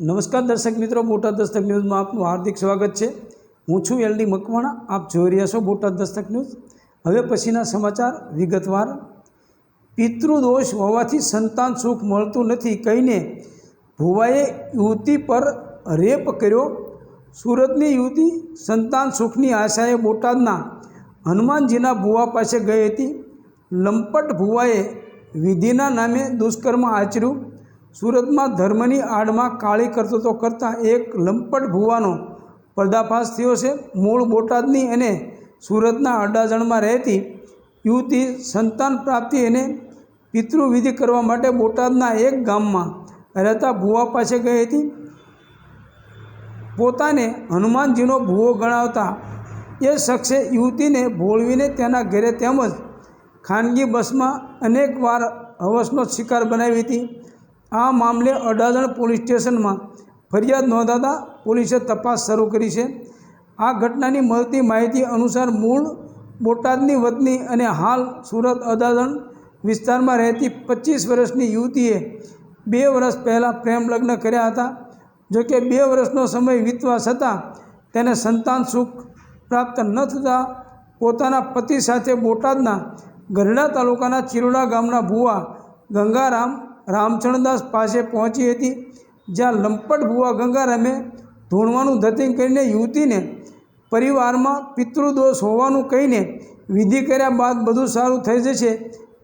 નમસ્કાર દર્શક મિત્રો, બોટાદ દસ્તક ન્યૂઝમાં આપનું હાર્દિક સ્વાગત છે. હું છું એલડી મકવાણા, આપ જોઈ રહ્યા છો બોટાદ દસ્તક ન્યૂઝ. હવે પછીના સમાચાર વિગતવાર. પિતૃદોષ હોવાથી સંતાન સુખ મળતું નથી કહીને ભુવાએ યુવતી પર રેપ કર્યો. સુરતની યુવતી સંતાન સુખની આશાએ બોટાદના હનુમાનજીના ભુવા પાસે ગઈ હતી. લંપટ ભુવાએ વિધિના નામે દુષ્કર્મ આચર્યું. સુરતમાં ધર્મની આડમાં કાળી કરતો કરતાં એક લંપટ ભુવાનો પર્દાફાશ થયો છે. મૂળ બોટાદની અને સુરતના અડાજણમાં રહેતી યુવતી સંતાન પ્રાપ્તિ અને પિતૃવિધિ કરવા માટે બોટાદના એક ગામમાં રહેતા ભુવા પાસે ગઈ હતી. પોતાને હનુમાનજીનો ભૂવો ગણાવતા એ શખ્સે યુવતીને ભોળવીને તેના ઘરે તેમજ ખાનગી બસમાં અનેકવાર હવસનો શિકાર બનાવી હતી. આ મામલે અડાજણ પોલીસ સ્ટેશનમાં ફરિયાદ નોંધાતા પોલીસે તપાસ શરૂ કરી છે. આ ઘટનાની મળતી માહિતી અનુસાર મૂળ બોટાદની વતની અને હાલ સુરત અડાજણ વિસ્તારમાં રહેતી પચીસ વર્ષની યુવતીએ બે વર્ષ પહેલાં પ્રેમ લગ્ન કર્યા હતા. જોકે બે વર્ષનો સમય વીતવા છતાં તેને સંતાન સુખ પ્રાપ્ત ન થતાં પોતાના પતિ સાથે બોટાદના ગરડા તાલુકાના ચિરોડા ગામના ભુવા ગંગારામ રામચરણદાસ પાસે પહોંચી હતી, જ્યાં લંપટ ભુવા ગંગારામે ધૂણવાનું ધતિંગ કરીને યુવતીને પરિવારમાં પિતૃદોષ હોવાનું કહીને વિધિ કર્યા બાદ બધું સારું થઈ જશે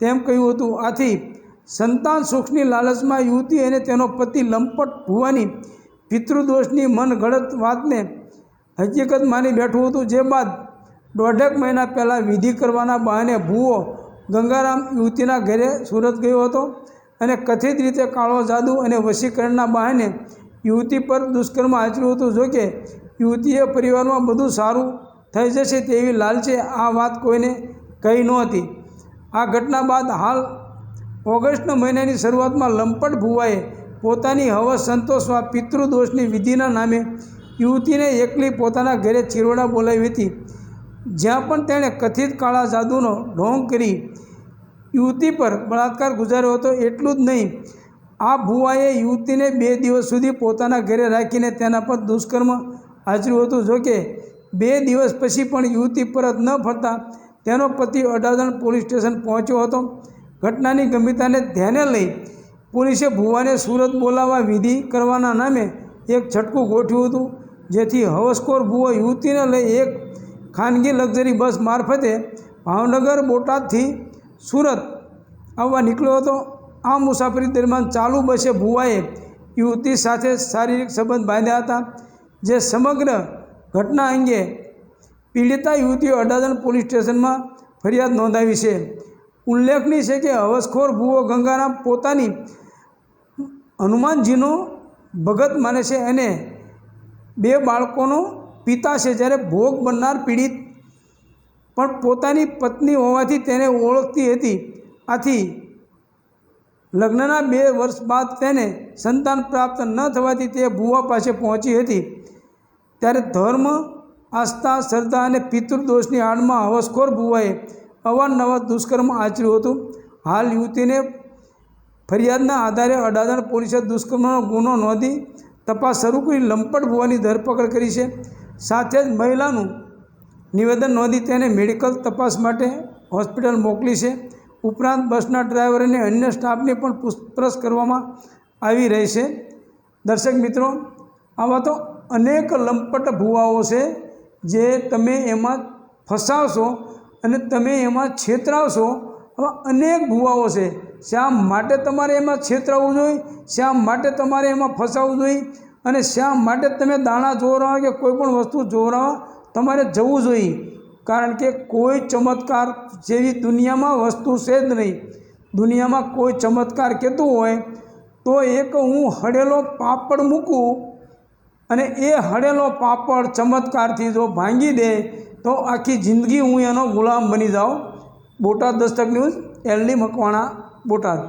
તેમ કહ્યું હતું. આથી સંતાન સુખની લાલચમાં યુવતી અને તેનો પતિ લંપટ ભુવાની પિતૃદોષની મનગળત વાતને હકીકત માની બેઠું હતું. જે બાદ દોઢેક મહિના પહેલાં વિધિ કરવાના બહાને ભૂવો ગંગારામ યુવતીના ઘરે સુરત ગયો હતો. અને કથિત રીતે કાળો જાદુ અને વશીકરણના બહાને યુવતી પર દુષ્કર્મ આચર્યું હતું. જોકે યુવતીએ પરિવારમાં બધું સારું થઈ જશે તેવી લાલચે આ વાત કોઈને કહી નહોતી આ ઘટના બાદ હાલ ઓગસ્ટના મહિનાની શરૂઆતમાં લંપટ ભુવાએ પોતાની હવસ સંતોષવા પિતૃદોષની વિધિના નામે યુવતીને એકલી પોતાના ઘરે ચીરોડા બોલાવી હતી. જ્યાં પણ તેણે કથિત કાળા જાદુનો ઢોંગ કરી યુવતી પર બળાત્કાર ગુજાર્યો હતો એટલું જ નહીં. આ ભુવાએ યુવતીને બે દિવસ સુધી પોતાના ઘરે રાખીને તેના પર દુષ્કર્મ આચર્યું હતું. જોકે બે દિવસ પછી પણ યુવતી પરત ન ફરતા તેનો પતિ અડાજણ પોલીસ સ્ટેશન પહોંચ્યો હતો. ઘટનાની ગંભીરતાને ધ્યાને લઈ પોલીસે ભુવાને સુરત બોલાવવા વિધિ કરવાના નામે એક છટકું ગોઠવ્યું હતું, જેથી હવસખોર ભુવો યુવતીને લઈ એક ખાનગી લક્ઝરી બસ મારફતે ભાવનગર બોટાદથી સુરત આવવા નીકળ્યો હતો. આ મુસાફરી દરમિયાન ચાલુ બસે ભુવાએ યુવતી સાથે શારીરિક સંબંધ બાંધ્યા હતા, જે સમગ્ર ઘટના અંગે પીડિતા યુવતીઓ અડાજણ પોલીસ સ્ટેશનમાં ફરિયાદ નોંધાવી છે. ઉલ્લેખનીય છે કે હવસખોર ભૂવો ગંગારામ પોતાની હનુમાનજીનો ભગત માને છે અને બે બાળકોનો પિતા છે. જ્યારે ભોગ બનનાર પીડિત પણ પોતાની પત્ની હોવાથી તેને ઓળખતી હતી. આથી લગ્નના બે વર્ષ બાદ તેને સંતાન પ્રાપ્ત ન થવાથી તે ભુવા પાસે પહોંચી હતી. ત્યારે ધર્મ, આસ્થા, શ્રદ્ધા અને પિતૃદોષની આડમાં હવસખોર ભુવાએ અવારનવાર દુષ્કર્મ આચર્યું હતું. હાલ યુવતીને ફરિયાદના આધારે અડાદણ પોલીસે દુષ્કર્મનો ગુનો નોંધી તપાસ શરૂ કરી લંપટ ભુવાની ધરપકડ કરી છે. સાથે જ મહિલાનું નિવેદન નોંધી તેને મેડિકલ તપાસ માટે હોસ્પિટલ મોકલી છે. ઉપરાંત બસના ડ્રાઈવર અને અન્ય સ્ટાફને પણ પૂછપરછ કરવામાં આવી રહી છે. દર્શક મિત્રો આવા તો અનેક લંપટ ભૂવાઓ છે જે તમે એમાં ફસાવશો અને તમે એમાં છેતરાવશો. આવા અનેક ભૂવાઓ છે. શા માટે તમારે એમાં છેતરાવવું જોઈએ? શા માટે તમારે એમાં ફસાવવું જોઈએ? અને શા માટે તમે દાણા જોવરાવા કે કોઈ પણ વસ્તુ જોવરાવા તમારે જવું જોઈએ. કારણ કે કોઈ ચમત્કાર જેવી દુનિયામાં વસ્તુ છે જ નહીં. દુનિયામાં કોઈ ચમત્કાર કહેતું હોય, તો એક હું હળેલો પાપડ મૂકું અને એ હળેલો પાપડ ચમત્કારથી જો ભાંગી દે, તો આખી જિંદગી હું એનો ગુલામ બની જાઉં. Botad Dastak news, LD Makwana, Botad.